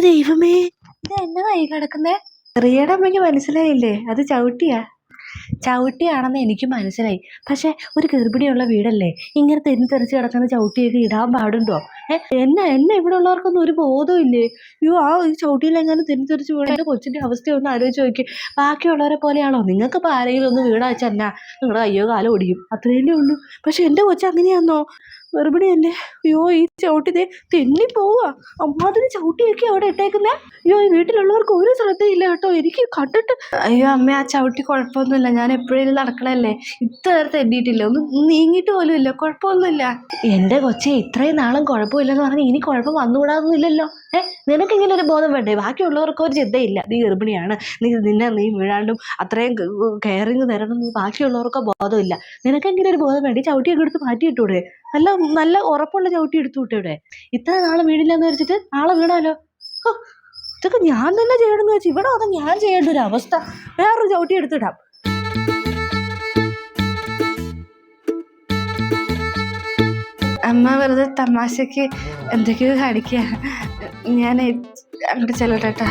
ദൈവമേ. ഇത് എന്നതായി കിടക്കുന്നേ? റിയയുടെ അമ്മയ്ക്ക് മനസ്സിലായില്ലേ? അത് ചവിട്ടിയാ. ചവിട്ടിയാണെന്ന് എനിക്ക് മനസ്സിലായി. പക്ഷെ ഒരു ഗർഭിണിയുള്ള വീടല്ലേ? ഇങ്ങനെ തെന്നി തെറിച്ച് കിടക്കുന്ന ചവിട്ടിയൊക്കെ ഇടാൻ പാടുണ്ടോ? ഏഹ് എന്നെ എന്നെ ഇവിടെ ഉള്ളവർക്കൊന്നും ഒരു ബോധവും ഇല്ലേ? അയ്യോ ആ ഈ ചവിട്ടിയിലെങ്ങനെ തെന്നി തെറിച്ച് വീണ എന്റെ കൊച്ചിന്റെ അവസ്ഥ ഒന്ന് ആലോചിച്ച് നോക്കി. ബാക്കിയുള്ളവരെ പോലെയാണോ? നിങ്ങൾക്ക് ഇപ്പൊ ആരെങ്കിലും ഒന്ന് വീടാ നിങ്ങളുടെ അയ്യോ കാലം ഒടിയും അത്രയല്ലേ ഉള്ളൂ. പക്ഷെ എന്റെ കൊച്ചു അങ്ങനെയാന്നോ? ഗർഭിണിയല്ലേ അയ്യോ ഈ ചവിട്ടി ദേ തെന്നി പോവാ അമ്മാതിരി ചവിട്ടിയൊക്കെ അവിടെ ഇട്ടേക്കുന്നേ. അയ്യോ വീട്ടിലുള്ളവർക്ക് ഒരു ശ്രദ്ധയില്ല കേട്ടോ. എനിക്ക് കണ്ടിട്ട് അയ്യോ അമ്മ ആ ചവിട്ടി കുഴപ്പമൊന്നുമില്ല. ഞാൻ എപ്പോഴേലും നടക്കണല്ലേ ഇത്ര നേരത്തെ എണ്ണിയിട്ടില്ല ഒന്ന് നീങ്ങിയിട്ട് പോലും ഇല്ല കുഴപ്പമൊന്നുമില്ല. എന്റെ കൊച്ചെ ഇത്രയും നാളും കുഴപ്പമില്ലെന്ന് പറഞ്ഞാൽ ഇനി കുഴപ്പം വന്നുകൂടാതൊന്നുമില്ലല്ലോ. ഏ നിനക്ക് ഇങ്ങനെ ഒരു ബോധം വേണ്ടേ? ബാക്കിയുള്ളവർക്ക് ഒരു ചിന്തയില്ല. നീ ഗർഭിണിയാണ്. നീ നിന്നെ നീ വീഴാണ്ടും അത്രയും കെയറിങ് തരണം. എന്ന് ബാക്കിയുള്ളവർക്കോ ബോധമില്ല. നിനക്കെങ്കിലും ഒരു ബോധം വേണ്ടി? ചവിട്ടിയൊക്കെ എടുത്ത് മാറ്റിയിട്ടൂടെ? നല്ല നല്ല ഉറപ്പുള്ള ചവിട്ടി എടുത്തു വിട്ടൂടെ? ഇത്ര നാളെ വീടില്ലെന്ന് വെച്ചിട്ട് നാളെ വീണാലോ? ഇതൊക്കെ ഞാൻ തന്നെ ചെയ്യണമെന്ന് വെച്ചാൽ ഇവിടെ വന്ന് ഞാൻ ചെയ്യേണ്ട ഒരു അവസ്ഥ. വേറൊരു ചവിട്ടി എടുത്തിടാം. അമ്മ വെറുതെ തമാശക്ക് എന്തൊക്കെയോ കാണിക്കുക ഞാൻ അങ്ങോട്ട് ചെല്ലട്ടെ